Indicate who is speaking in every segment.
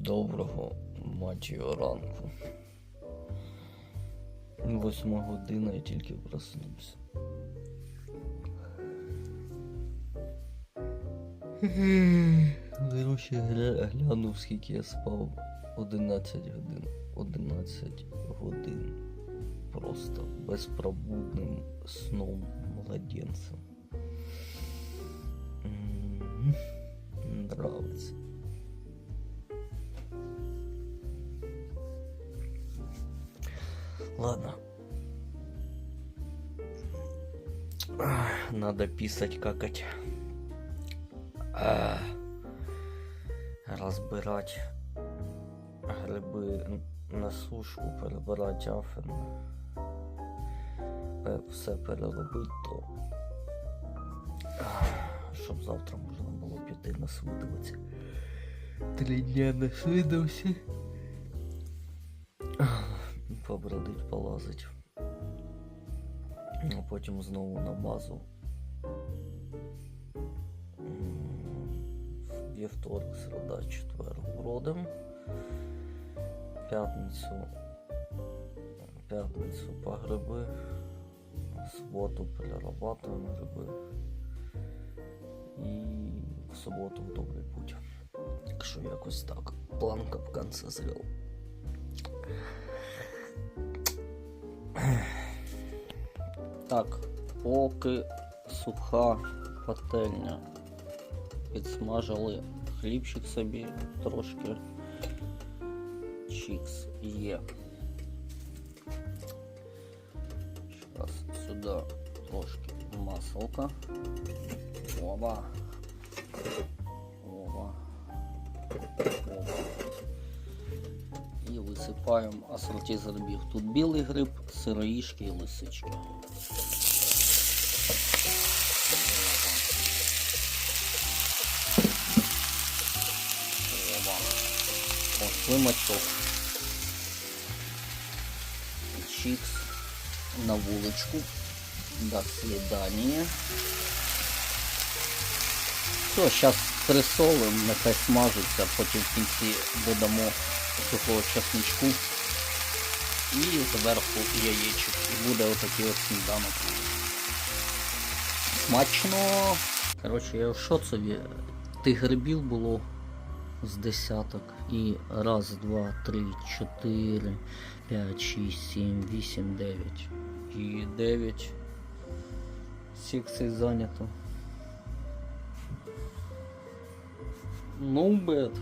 Speaker 1: Доброго матчого ранку. Восьма година я тільки проснувся. Короче, глянув, скільки я спав. 11 годин. 11 годин. Просто безпробудним сном младенцем. Ладно. Надо писать, какать. Разбирать гриби на сушку, перебирати афини. Пе- Все переробити, то. Щоб завтра можна було піти на свидовиці. Три дня не свидався. Побродить, полазить. А потім знову на базу. Вівторок, середа, четвер бродим. П'ятницю. П'ятницю по гриби. Суботу перерабатуємо гриби. І в суботу в добрий путь. Так що якось так. План капкан созрел. Так, поки суха пательня. Підсмажили хлібчик собі трошки. Чікс є. Зараз сюди трошки маслка. Оба. Оба. Оба. Висипаємо асорті з. Тут білий гриб, сироїшки і лисички. Оба. О, вимочок. Чикс на вулочку. До свидания. Все, зараз присолимо, нехай смажиться, потім в кінці додамо сухого чесничку і зверху яєчок. І буде отакий от сніданок. Смачно! Коротше, я в шоцеві. Тих грибів було з десяток. І раз, два, три, чотири, п'ять, шість, сім, вісім, дев'ять. І дев'ять. Секцій зайнято. No bad.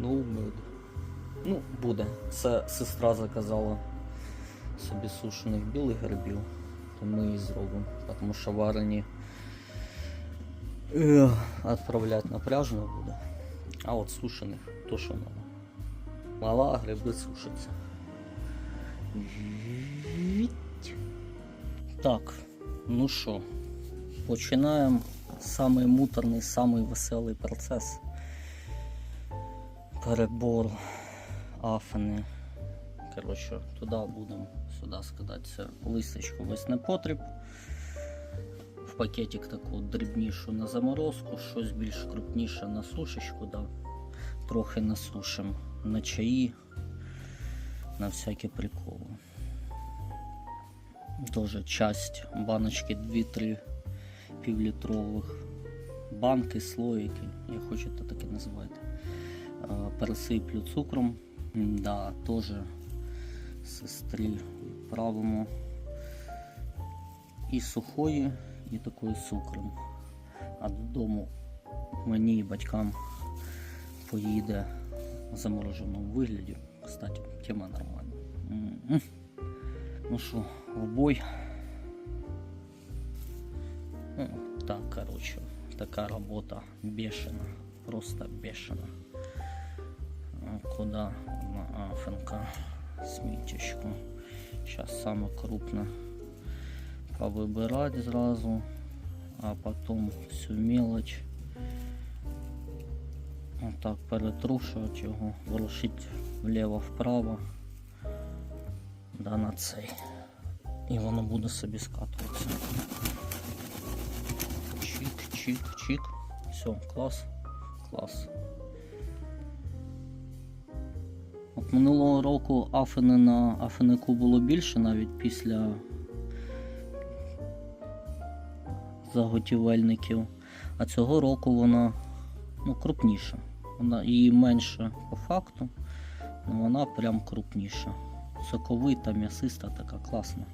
Speaker 1: No bad. Ну, буде. Це сестра заказала собі сушених білих грибів. То ми її зробимо. Тому що варені ех, відправляти напряжно буде. А от сушених то що надо. Мала, гриби сушаться. Так, ну що, починаємо самий муторний, самий веселий процес. Перебор афини. Коротше, туди будемо сюди скидати це листочку весь непотріб. В пакетик таку дрібнішу на заморозку, щось більш крупніше на сушечку, да. трохи насушимо на чаї, на всякі приколи. Тоже часть баночки 2-3 півлітрових. Банки, слоїки, як хочете, так і називайте. Пересиплю цукром. Да, теж сестрі відправимо. І сухої, і такою з цукром. А додому мені і батькам поїде в замороженому вигляді. Кстати, тема нормальна. М-м. Ну що, в бой. Ну, так, короче, така робота бешена. Просто бешена. Куда на афенка смітечку. Сейчас саме крупно повыбирать сразу, а потом всю мелочь вот так перетрушувати його, ворушити вліво-вправо да на цей. І воно буде собі скатуватися. Чик, чик, чик. Все, клас, клас. Минулого року афини на афинику було більше навіть після заготівельників. А цього року вона ну, крупніша. Вона її менше по факту, але вона прям крупніша. Соковита, м'ясиста, така класна.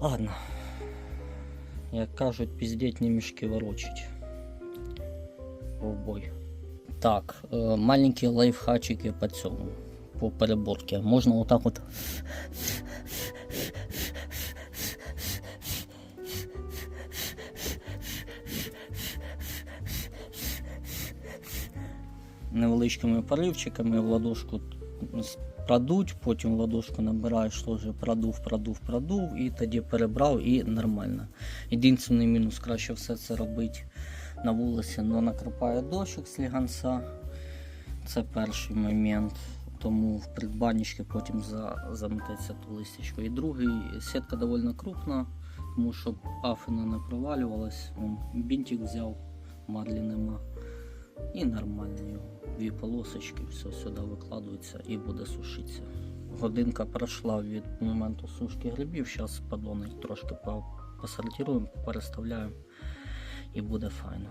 Speaker 1: Ладно. Як кажуть, піздеть не мішки ворочить. Ковбой. Так, е, маленькі лайфхачики по цьому. По переборці. Можна отак от. Невеличкими поривчиками в ладошку продуть, потім в ладошку набираєш теж продув, продув, продув, і тоді перебрав і нормально. Єдиний мінус краще все це робити на вулиці, але накрипає дощик з ліганця. Це перший момент. Тому в придбанічки потім за, ту листячко. І другий, сітка доволі крупна, тому щоб афина не провалювалась. Вон, бінтик взяв, мадлі нема. І нормально його. Дві полосочки, все сюди викладується і буде сушитися. Годинка пройшла від моменту сушки грибів. Зараз подони трошки по- посортируємо, переставляємо і буде файно.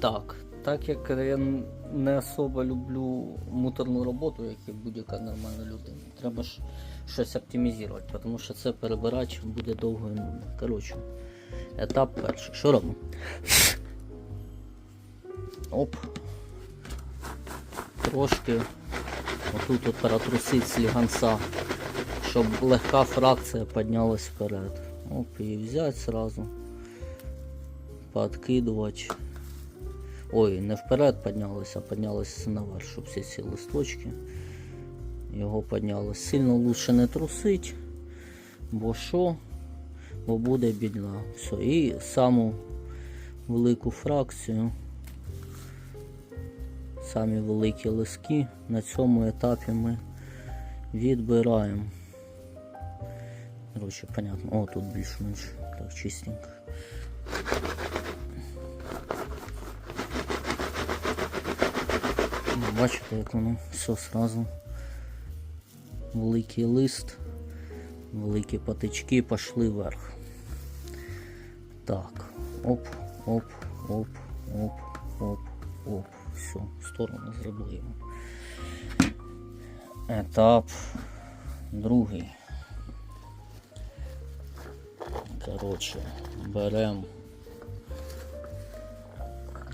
Speaker 1: Так, так як я не особо люблю муторну роботу, як і будь-яка нормальна людина, треба ж щось оптимізувати, тому що це перебирати буде довго і нудно. Коротше, етап перший. Що робимо? Оп. Трошки отут от перетрусить сліганця, щоб легка фракція піднялась вперед. Оп, її взяти сразу. Подкидувати. Ой, не вперед піднялося, а піднялося наверх, щоб всі ці листочки. Його піднялось. Сильно лучше не трусить, бо що? Бо буде бідна. Все. І саму велику фракцію, самі великі лиски на цьому етапі ми відбираємо. Короче, понятно. О, тут більш-менш так чистенько. Бачите, як воно все сразу. Великий лист, великі патички пішли вверх. Так, оп, оп, оп, оп, оп, оп. Все, сторону зробили. Етап другий. Коротше, беремо.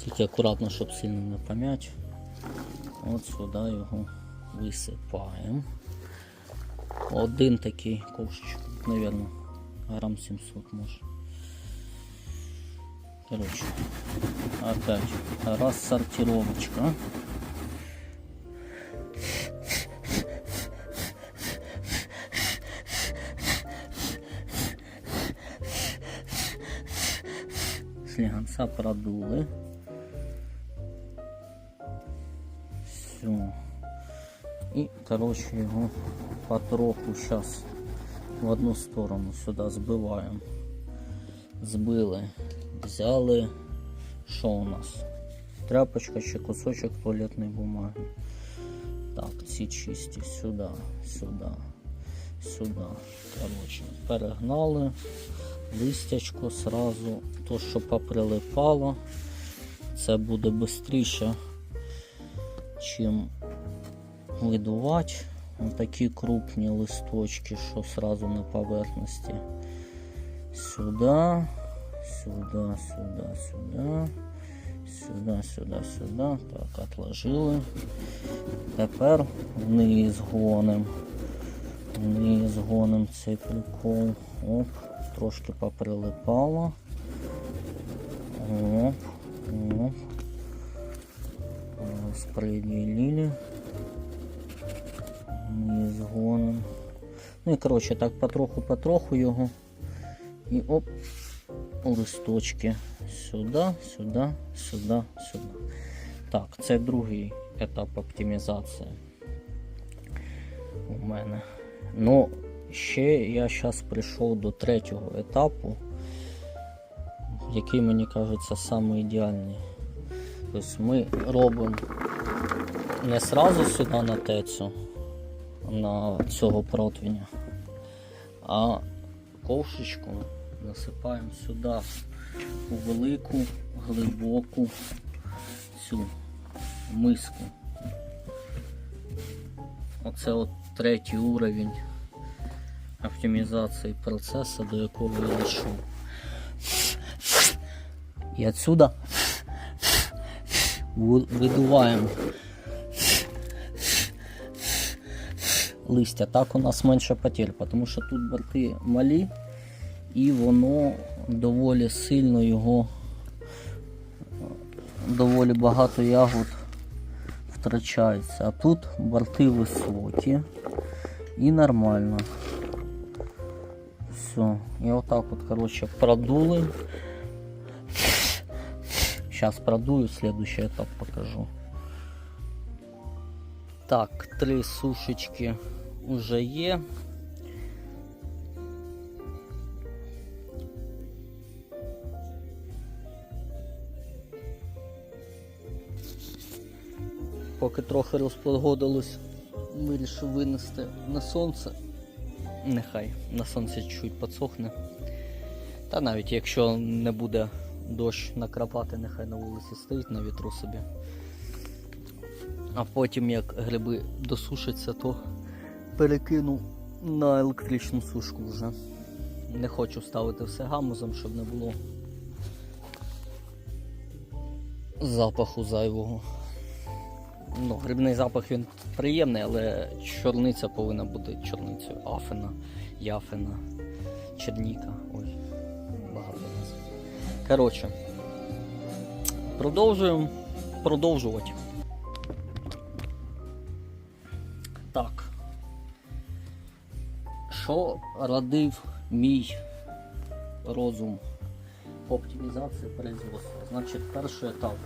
Speaker 1: Тільки акуратно, щоб сильно не пом'яти. От сюди його висипаємо. Один такий ковшичок, мабуть, грам 700 може. Короче, опять рассортировочка. Слегонца продули. І, короче, його потроху зараз в одну сторону сюди збиваємо. Збили. Взяли. Що у нас? Тряпочка чи кусочок туалетної бумаги. Так, ці чисті сюди, сюди, сюди. Короче, перегнали. Листячко сразу. То, що поприлипало. Це буде швидше, чим видувати. Такі крупні листочки, що сразу на поверхності. Сюди, сюди, сюди, сюди, сюди, сюди, сюди. Так, отложили. Тепер вниз гоним. Вниз гоним цей прикол. Оп, трошки поприлипало. Оп, оп. Сприділили. Вниз гоним. Ну і коротше так потроху-потроху його. І оп, листочки. Сюди, сюди, сюди, сюди. Так, це другий етап оптимізації у мене. Ну, ще я зараз прийшов до третього етапу, який мені кажеться ідеальний. Тобто ми робимо не сразу сюди на тецю, на цього противня, а ковшечку насипаємо сюди у велику, глибоку цю миску. Оце от третій уровень оптимізації процесу, до якого я дійшов. І отсюда видуваємо листя. Так у нас менше потерь, тому що тут борти малі і воно доволі сильно його доволі багато ягод втрачається. А тут борти високі і нормально. Все. І отак от, короче, продули. Сейчас продую, следующий этап покажу. Так, три сушечки уже є. Поки трохи розпогодилось, вирішив винести на сонце. Нехай на сонці чуть підсохне. Та навіть якщо не буде дощ накрапати, нехай на вулиці стоїть на вітру собі. А потім, як гриби досушаться, то перекину на електричну сушку вже. Не хочу ставити все гамузом, щоб не було запаху зайвого. Ну, грибний запах він приємний, але чорниця повинна бути чорницею. Афена, яфена, черніка. Ой, багато назв. Коротше, продовжуємо продовжувати. Що радив мій розум по оптимізації производства? Значить, перший етап.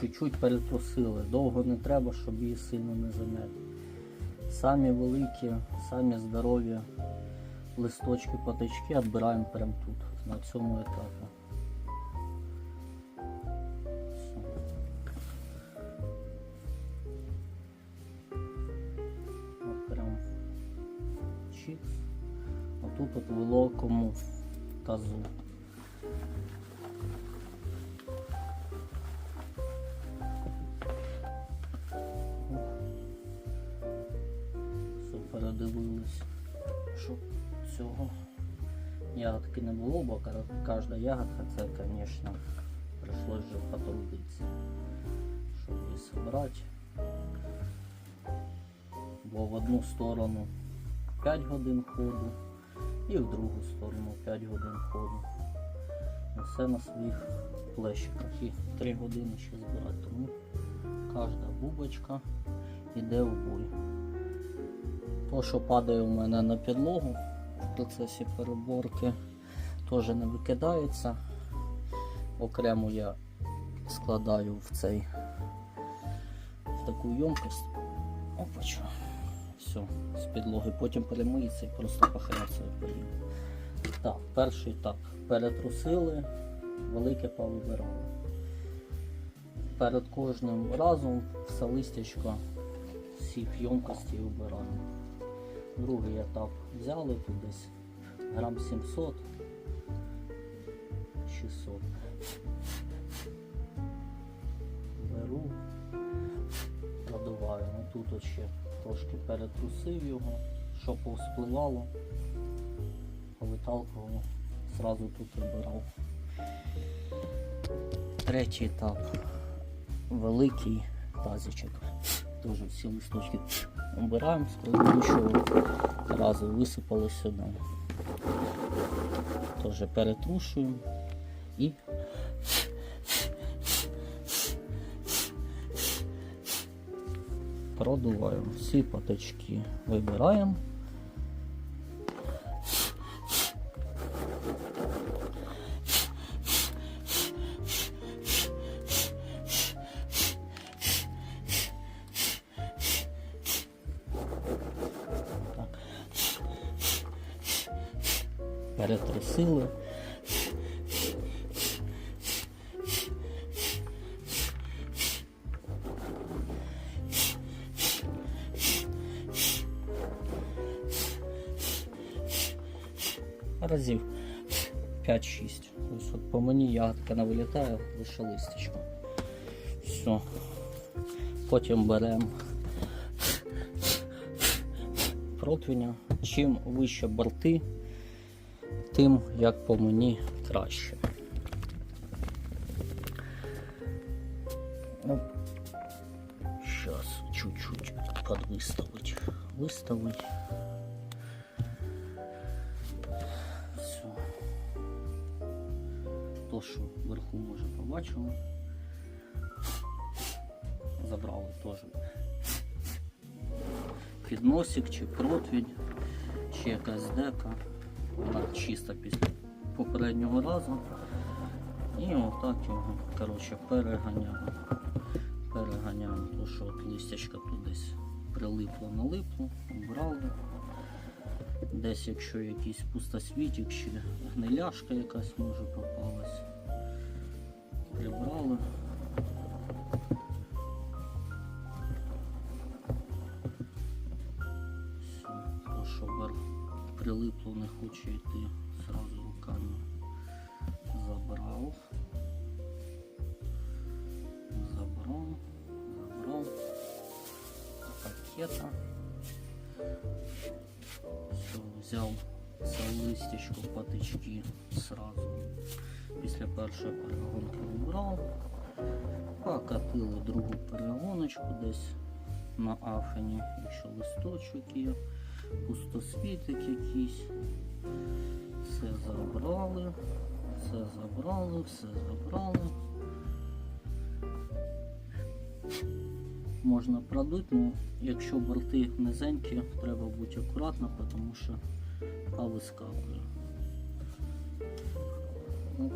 Speaker 1: Чуть-чуть перетрусили. Довго не треба, щоб її сильно не зам'яти. Самі великі, самі здорові листочки, патички відбираємо прямо тут, на цьому етапі. От в тазу. Все передивились, щоб цього ягодки не було, бо кожна ягодка це, звісно, прийшлось вже потрудитися, щоб її зібрати. Бо в одну сторону 5 годин ходу і в другу сторону 5 годин ходу. Все на своїх плещиках. І 3 години ще збирати. Тому кожна бубочка йде в бой. То, що падає у мене на підлогу в процесі переборки, теж не викидається. Окремо я складаю в цей в таку ємкость. Все, з підлоги. Потім перемиється і просто пахається поїде. Так, перший так. Перетрусили, велике повибирали. Перед кожним разом все листячко всі в ємкості вибираємо. Другий етап взяли тут десь грам 700 600. Беру, продуваю. Ну, тут ще трошки перетрусив його, щоб повспливало, повиталкував, зразу тут вибирав. Третій етап. Великий тазичок. Теж всі листочки обираємо з предыдущого разу висипали сюди. Теж перетрушуємо і продуваємо. Всі паточки вибираємо. Мені не вилітає, лише листечко. Все. Потім беремо противня. Чим вище борти, тим, як по мені, краще. Оп. Сейчас чуть-чуть подвыставить. Выставить. То, що вверху може побачили. Забрали теж. Підносик чи противень, чи якась дека. Вона чиста після попереднього разу. І отак його, коротше, переганяємо. Переганяємо, то що от листячка тут десь прилипло, налипло, убрали. Десь, якщо якийсь пустосвітик чи гниляшка якась може попалась, прибрали. Все, то, що вверх прилипло, не хоче йти, зразу руками забрав. Забрал, забрал пакета. Взяв це листячко патички сразу. Після першої перегонки вибрав. Покатили другу перегоночку десь на афені, якщо листочок є, пустосвітик якийсь. Все забрали, все забрали, все забрали. можна продути, але якщо борти низенькі, треба бути акуратно, тому що та вискакує. Оп.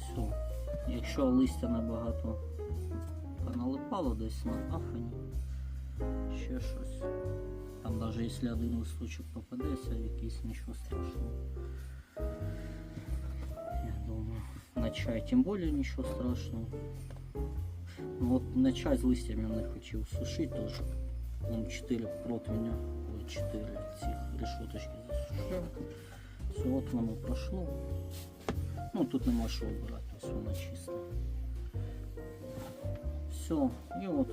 Speaker 1: Все. Якщо листя набагато поналипало десь на афані, ще щось. Там навіть якщо один листочок попадеться, якийсь нічого страшного. Я думаю, на чай тим більше нічого страшного. Ну от на чай з листями не хотів сушити теж. Вон 4 противня, ой, 4 цих решеточки засушив. Все, от воно пройшло. Ну тут нема що обирати, ось воно чисто. Все, і от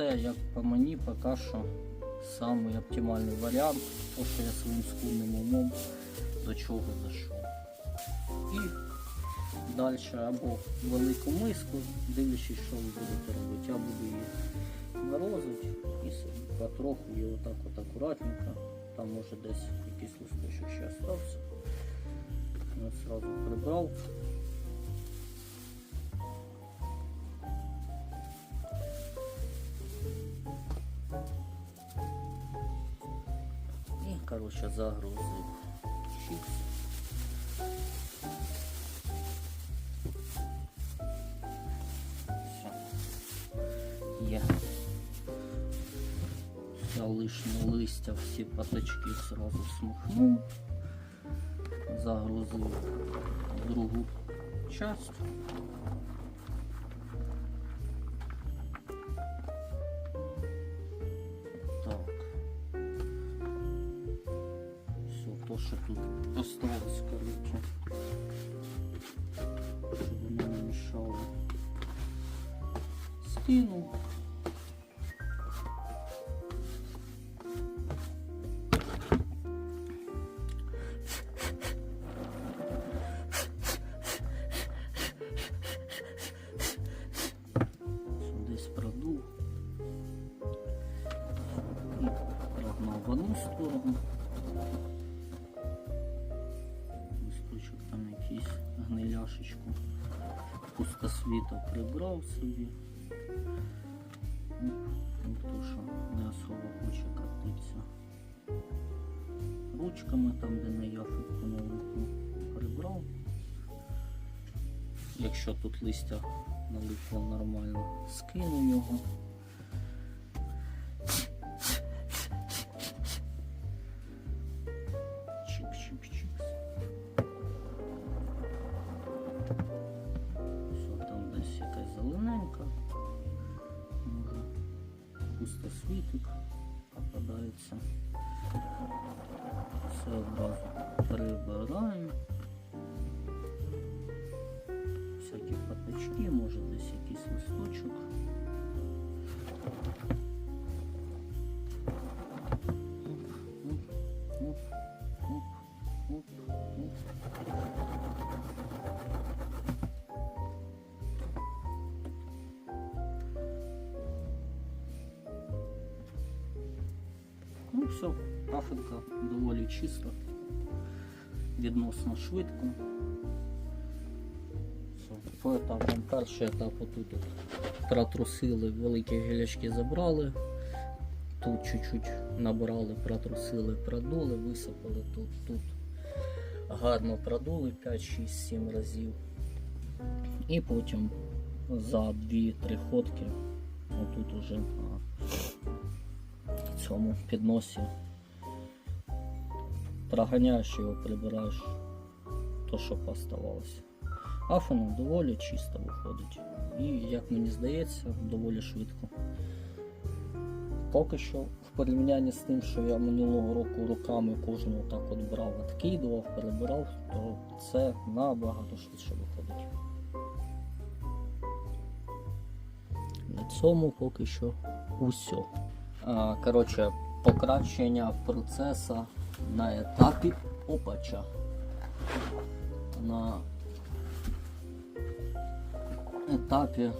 Speaker 1: Це, як по мені, поки що самий оптимальний варіант, то що я своїм скудним умом до чого зайшов. І далі або велику миску, дивлячись, що ви будете робити. Я буду її морозити і потроху її отак от акуратненько. Там може десь якийсь листочок ще остався. Я сразу прибрав. І, коротше, загрузив чіпс. Все. Є. Все лишнє листя, всі паточки сразу смахнув. Загрузив другу часть. Осталось, короче. Щоб воно не мішало. Скинув. що тут листя налипло нормально. Скину його. Пусто світик попадається. Все одразу. Все, афенка доволі чиста, відносно швидко. Все, по. Перший етап отут от протрусили, великі гілячки забрали. Тут чуть-чуть набрали, протрусили, продули, висипали тут, тут. Гарно продули 5, 6, 7 разів. І потім за 2-3 ходки, отут уже цьому підносі. Проганяєш його, прибираєш то, що поставалося. Афона доволі чисто виходить. І, як мені здається, доволі швидко. Поки що, в порівнянні з тим, що я минулого року руками кожного так от брав, відкидував, перебирав, то це набагато швидше виходить. На цьому поки що усе. Коротше, покращення процесу на етапі опача. На етапі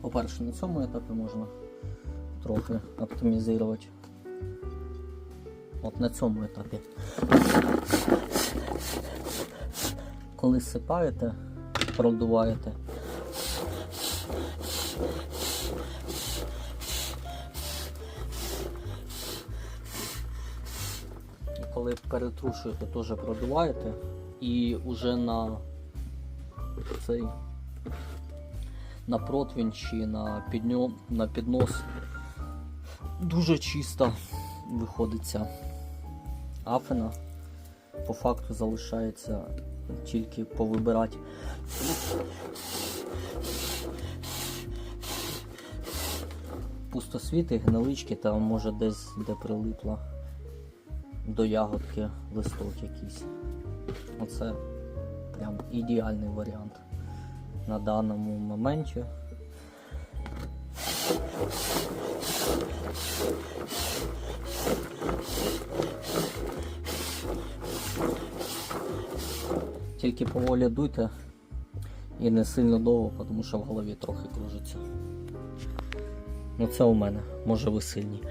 Speaker 1: По-перше, на цьому етапі можна трохи оптимізувати. От на цьому етапі. Коли сипаєте, продуваєте. Коли перетрушуєте, теж продуваєте і вже на цей на противень чи на, підньо, на піднос дуже чисто виходиться афина. По факту залишається тільки повибирати. Пустосвіти, гнилички, там може десь де прилипла до ягодки листок якийсь. Оце прям ідеальний варіант на даному моменті. Тільки поволі дуйте і не сильно довго, тому що в голові трохи кружиться. Ну це у мене, може ви сильні.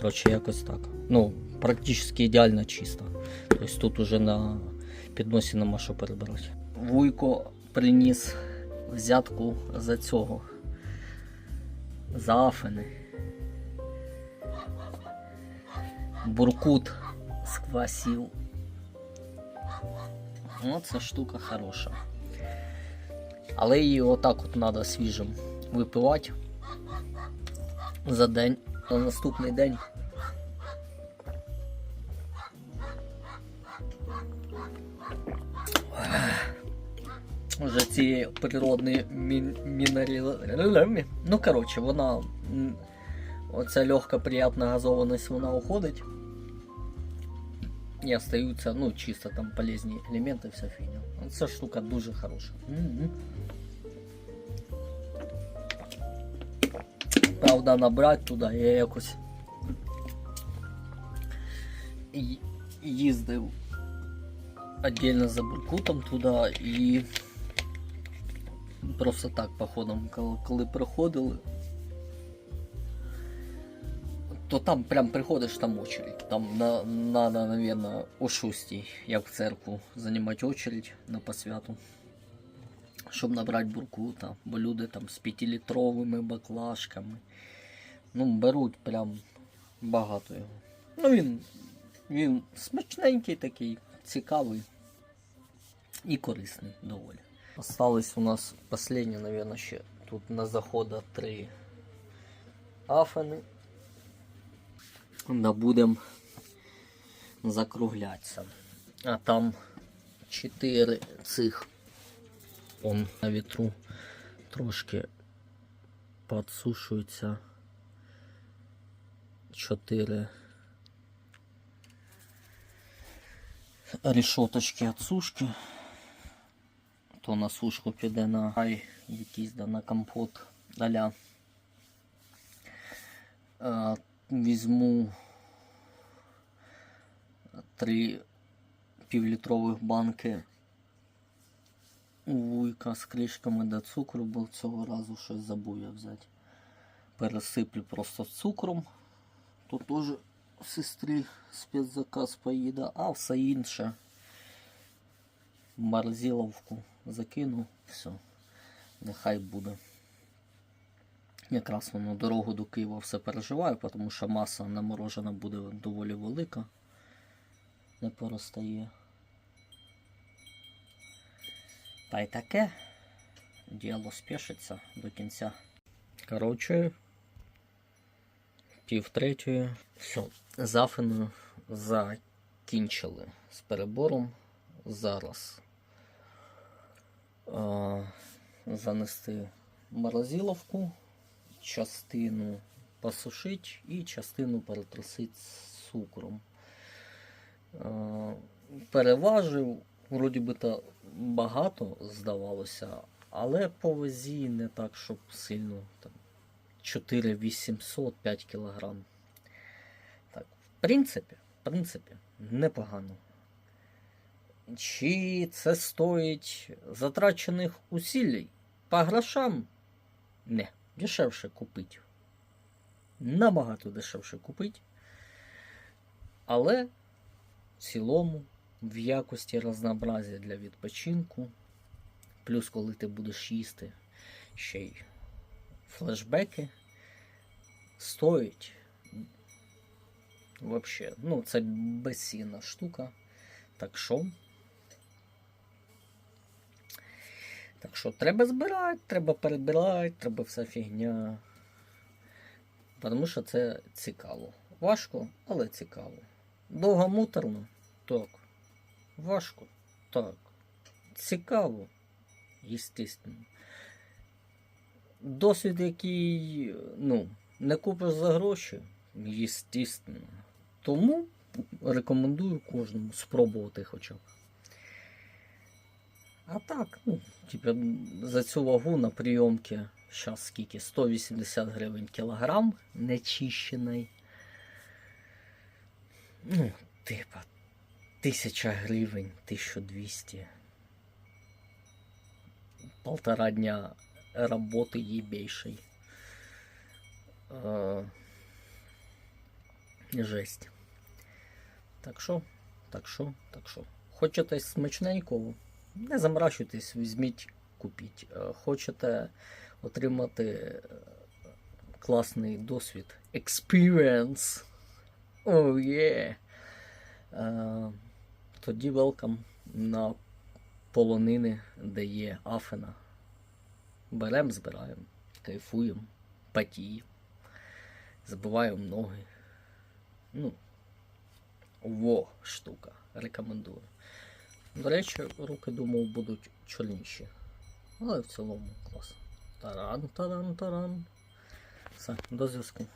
Speaker 1: Коротше, якось так. Ну, практично ідеально чисто. Тобто тут уже на підносі нема що перебирати. Вуйко приніс взятку за цього. За афини. Буркут сквасів. Ну, ця штука хороша. Але її отак от треба свіжим випивати за день, на наступний день. Вже ці природні мін... мінералі... Ну, коротше, вона. Оця легка приятна газованість вона уходить. І остаються, ну, чисто там полезні елементи, вся фігня. Ця штука дуже хороша. Мгм. Правда, набрати туди я якось їздив отдельно за буркутом туди і просто так походом, коли, приходили, то там прям приходиш, там очередь. Там на, надо, наверное, о 6, як в церкву, займати очередь на посвяту. Щоб набрати буркута, бо люди там з 5-літровими баклажками. Ну, беруть прям багато його. Ну він, він смачненький такий, цікавий і корисний доволі. Осталось у нас останні, наверное, ще тут на захода три афини. Добудем закругляться. А там чотири цих он на вітру трошки підсушуються. Чотири решоточки від сушки. То на сушку піде на гай, якийсь да на компот аля. Візьму три півлітрових банки вуйка з кришками до цукру, бо цього разу щось забув я взяти. Пересиплю просто цукром. Тут теж сестрі спецзаказ поїде, а все інше в морозиловку закину, все, нехай буде. Якраз воно дорогу до Києва все переживаю, тому що маса наморожена буде доволі велика. Не поростає. Та й таке. Діло спішиться до кінця. Коротше, пів третьої. Все, зафину закінчили з перебором. Зараз е, занести морозиловку, частину посушити і частину перетрусити з цукром. Е, переважив, вроді би то багато здавалося, але по вазі не так, щоб сильно там 4800 5 кілограм. Так, в принципі, в принципі, непогано. Чи це стоїть затрачених усилий? По грошам? Не, дешевше купити. Набагато дешевше купити. Але в цілому, в якості разнообразія для відпочинку, плюс коли ти будеш їсти ще й флешбеки, стоїть вообще, ну, це безцінна штука. Так що. Так що треба збирати, треба перебирати, треба вся фігня. Тому що це цікаво. Важко, але цікаво. Довго муторно? Так. Важко? Так. Цікаво. Естественно. Досвід, який, ну, не купиш за гроші, естественно. Тому рекомендую кожному спробувати хоча б. А так, ну, типу, за цю вагу на прийомки зараз скільки? 180 гривень кілограм нечищений. Ну, типа, 1000 гривень, 1200. Полтора дня роботи ебейшей. Е, жесть. Так що, так що, так що. Хочете смачненького? Не замрачуйтесь, візьміть, купіть. Е, Хочете отримати е, класний досвід. Experience. Oh yeah. Е, Тоді welcome на полонини, де є афена. Берем, збираємо, кайфуємо, патіємо, забиваємо ноги. Ну, во штука. Рекомендую. До речі, руки думав будуть чорніші. Але в цілому клас. Таран, таран, таран. Все, до зв'язку.